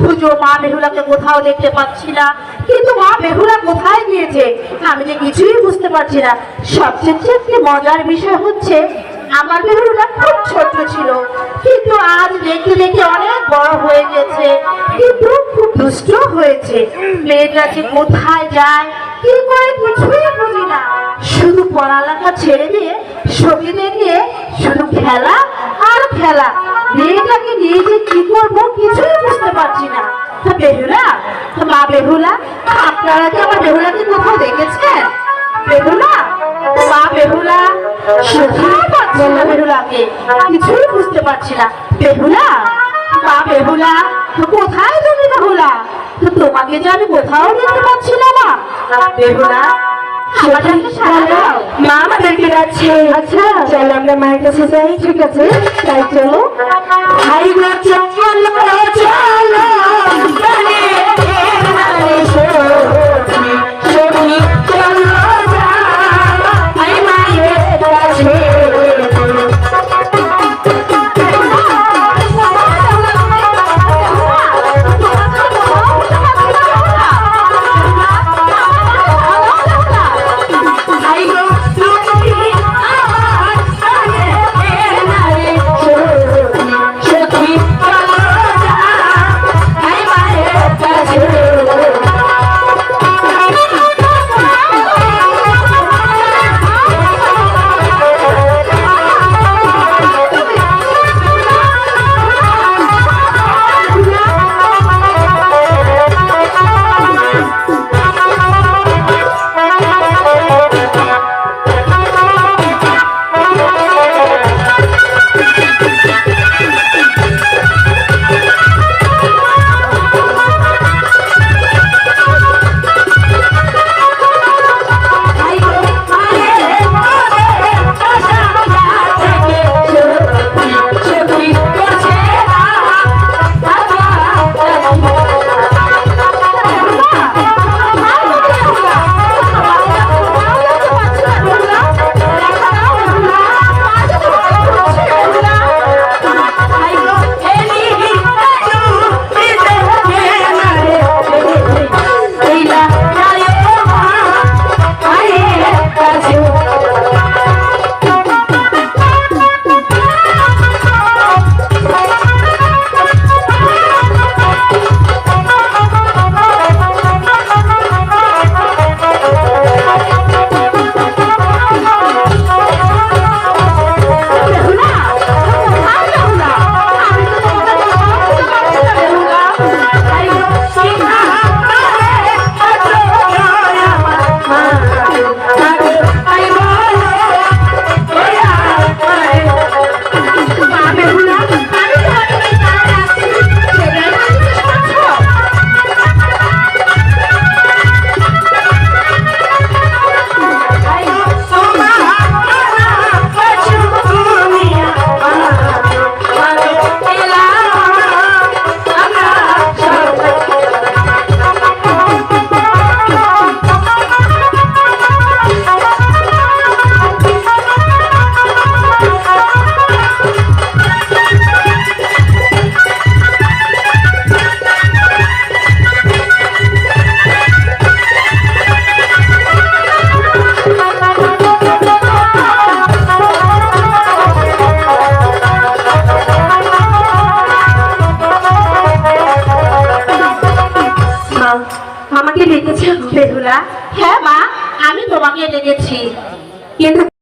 খুঁজো মা বেহুলাকে কোথাও দেখতে পাচ্ছি না। কিন্তু মা বেহুলা কোথায় গিয়েছে? আমি যে কিছুই বুঝতে পারছি না। সবচেয়ে চেয়ে মজার বিষয় হচ্ছে, আমার বেহুলা খুব ছোট ছিল। কিন্তু আজ দেখতে দেখতে অনেক বড় হয়ে গেছে। কিন্তু খুব দুষ্ট হয়েছে। মেয়েটা যে কোথায় যায়, কি করে কিছুই বুঝি না। শুধু পড়ালেখা ছেড়ে দিয়ে সঙ্গীতে নিয়ে শুধু খেলা আর খেলা। মেয়েটাকে নিয়ে যে কি করব কিছুই বুঝতে পারছি না। তা বেহুলা মা বেহুলা, আপনারা কি আমার বেহুলাকে কোথাও দেখেছেন? বেহুলা, মা বেহুলা কোথায় পাচ্ছি না বেহুলাকে, কিছুই বুঝতে পারছি না। বেহুলা, মা বেহুলা কোথায় তুমি বেহুলা? তোমাকে যে আমি কোথাও দেখতে পাচ্ছি না মা। বেহুলা আমাদেরকে সারা দাও মা আমাদেরকে ডাকছে। আচ্ছা চল আমরা মায়ের কাছে যাই, ঠিক আছে? তাই চলো গো চলো আমাকে ডেকেছে ধুলা হ্যাঁ মা আমি তোমাকে ডেকেছি। কিন্তু